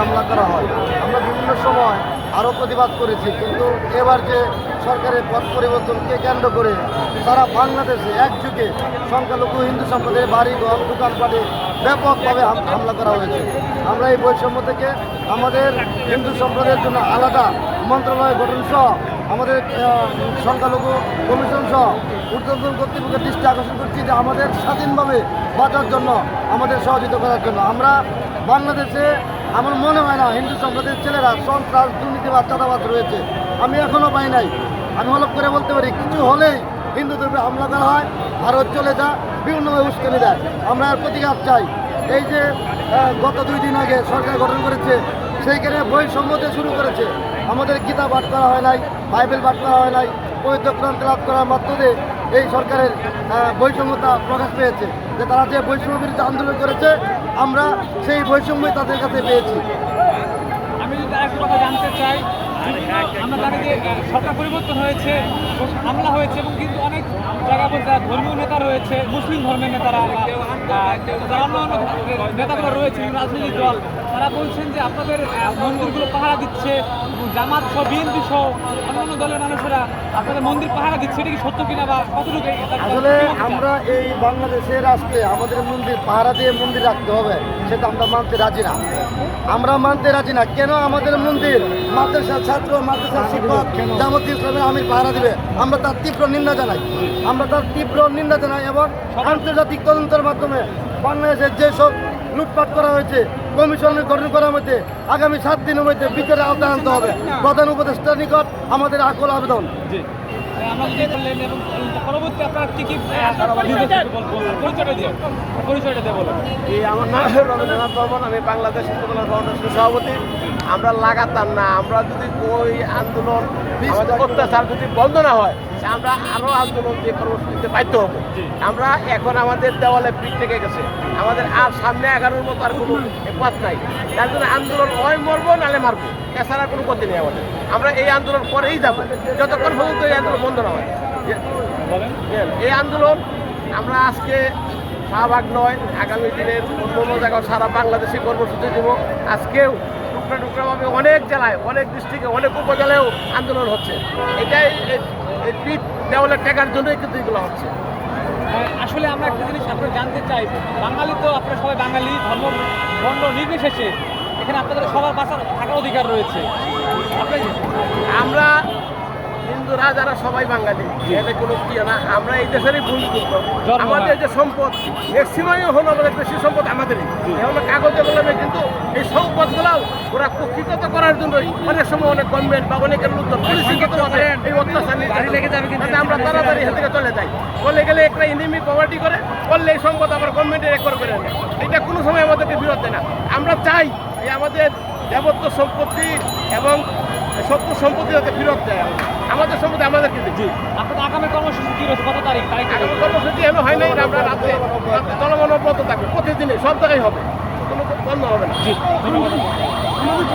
হামলা করা হয়। আমরা বিভিন্ন সময় আরও প্রতিবাদ করেছি, কিন্তু এবার যে সরকারের পথ পরিবর্তনকে কেন্দ্র করে সারা বাংলাদেশে একযুগে সংখ্যালঘু হিন্দু সম্প্রদায়ের বাড়ি, ঘর, দোকানপাটে ব্যাপকভাবে হাম- হামলা করা হয়েছে। আমরা এই বৈষম্য থেকে আমাদের হিন্দু সম্প্রদায়ের জন্য আলাদা মন্ত্রণালয় গঠন সহ আমাদের সংখ্যালঘু কমিশন সহ ঊর্ধ্বতন কর্তৃপক্ষের দৃষ্টি আকর্ষণ করছি যে আমাদের স্বাধীনভাবে বাঁচার জন্য, আমাদের সহযোগিতা করার জন্য। আমরা বাংলাদেশে আমার মনে হয় না হিন্দু সম্প্রদায়ের ছেলেরা সন্ত্রাস, দুর্নীতিবাদ চাঁদাবাদ রয়েছে। আমি এখনও পাই নাই। আমি হলপ করে বলতে পারি, কিছু হলেই হিন্দুদের উপরে হামলা করা হয়, ভারত চলে যা বিভিন্নভাবে উস্কানি দেয়। আমরা এর প্রতিকার চাই। এই যে গত দুই দিন আগে সরকার গঠন করেছে, সেইখানে বৈষম্য দিয়ে শুরু করেছে। আমাদের গীতা পাঠ করা হয় নাই, বাইবেল পাঠ করা হয় নাই, পবিত্র কোরআন তেলাওয়াত করার মাধ্যমে এই সরকারের বৈষম্যতা প্রকাশ পেয়েছে। যে তারা যে বৈষম্য বিরুদ্ধে আন্দোলন করেছে আমরা সেই বৈষম্যই তাদের কাছে পেয়েছি। আমি যদি আরেকটু কথা জানতে চাই আমরা জানি যে সরকার পরিবর্তন হয়েছে হামলা হয়েছে এবং কিন্তু অনেক জায়গা বলতে ধর্মীয় নেতা রয়েছে মুসলিম ধর্মের নেতারা যারা অন্য নেতাগুলো রয়েছে রাজনৈতিক দল তারা বলছেন যে আপনাদের মন্দিরগুলো পাহারা দিচ্ছে জামাত সহ বিএনপি সহ অন্যান্য দলের মানুষেরা আপনাদের মন্দির পাহারা দিচ্ছে এটা কি সত্য কিনা বা কতটুকু আসলে আমরা এই বাংলাদেশের রাষ্ট্রে আমাদের মন্দির পাহারা দিয়ে মন্দির রাখতে হবে সেটা আমরা মানতে রাজি না। আমরা মানতে রাজি না কেন আমাদের মন্দির মাদ্রাসার ছাত্র মাদ্রাসার শিক্ষক জামাতি ইসলামের আমির পাহারা দিবে। আমরা তার তীব্র নিন্দা জানাই। আমরা তার তীব্র নিন্দা জানাই এবং আন্তর্জাতিক তদন্তের মাধ্যমে বাংলাদেশের যেসব লুটপাট করা হয়েছে কমিশনের গঠন করার মধ্যে আগামী সাত দিনের মধ্যে বিচারে আওতায় আনতে হবে। প্রধান উপদেষ্টার নিকট আমাদের আকল আবেদন। আমার নাম রবীন্দ্রনাথ বর্মন আমি বাংলাদেশ সভাপতি। আমরা লাগাতার না আমরা যদি ওই আন্দোলন আমাদের অত্যাচার যদি বন্ধ না হয় আমরা আরও আন্দোলন দিয়ে কর্মসূচিতে বাধ্য হব। আমরা এখন আমাদের দেওয়ালে পিঠ থেকে গেছে। আমাদের আর সামনে এগারোর মতো আর কোনো পথ নাই। তার জন্য আন্দোলন হয় মরবো নালে মারবো। এছাড়া কোনো গতি নেই আমাদের। আমরা এই আন্দোলন করেই যাব। যতক্ষণ পর্যন্ত এই আন্দোলন বন্ধ না হয়। এই আন্দোলন আমরা আজকে শাহবাগ নয় আগামী দিনের অন্য অন্য জায়গায় সারা বাংলাদেশে কর্মসূচি দেব। আজকেও টুকরা টুকরাভাবে অনেক জেলায় অনেক ডিস্ট্রিক্টে অনেক উপজেলায়ও আন্দোলন হচ্ছে। এটাই পিঠ দেওয়ালের টেকার জন্যই কিন্তু এগুলো হচ্ছে। আসলে আমরা একটা জিনিস আপনারা জানতে চাই বাঙালি তো আপনার সবাই বাঙালি ধর্ম ধর্ম নির্বিশেষে এখানে আপনাদের সবার বাসার থাকার অধিকার রয়েছে। আমরা হিন্দুরা যারা সবাই বাঙালি এটা কোনো কি না? আমরা এই দেশেরই ভুল করব। আমাদের যে সম্পদ ম্যাক্সিমামই হলো আমাদের বেশি সম্পদ আমাদেরই। এ হলো কাগজে বলবে কিন্তু এই সম্পদগুলাও ওরা কুক্ষিগত করার জন্য অনেক সময় অনেক গভর্নমেন্ট বা অনেকের পরিচিত এই অত্যাচার লেগে যাবে কিন্তু। আমরা তাড়াতাড়ি এখান থেকে চলে যাই। চলে গেলে একটা ইনিমি প্রপার্টি করে করলে এই সম্পদ আবার গভর্নমেন্টের রেকর্ড করে নেয়। এটা কোনো সময় আমাদেরকে বিরত দেয় না। আমরা চাই যে আমাদের দেবত্ব সম্পত্তি এবং সত্য সম্পত্তি যাতে ফেরত দেয় আমাদের সম্পত্তি আমাদেরকে দিচ্ছি আপনাদের আগামী কর্মসূচি কি রয়েছে? কত তারিখ? তারিখ আগামী কর্মসূচি এমন হয় নাই আমরা রাতে রাত্রে জনগণ অব্যাহত থাকবে। প্রতিদিনে সব জায়গায় হবে। কোনো বন্ধ হবে না। জি ধন্যবাদ। আমাদের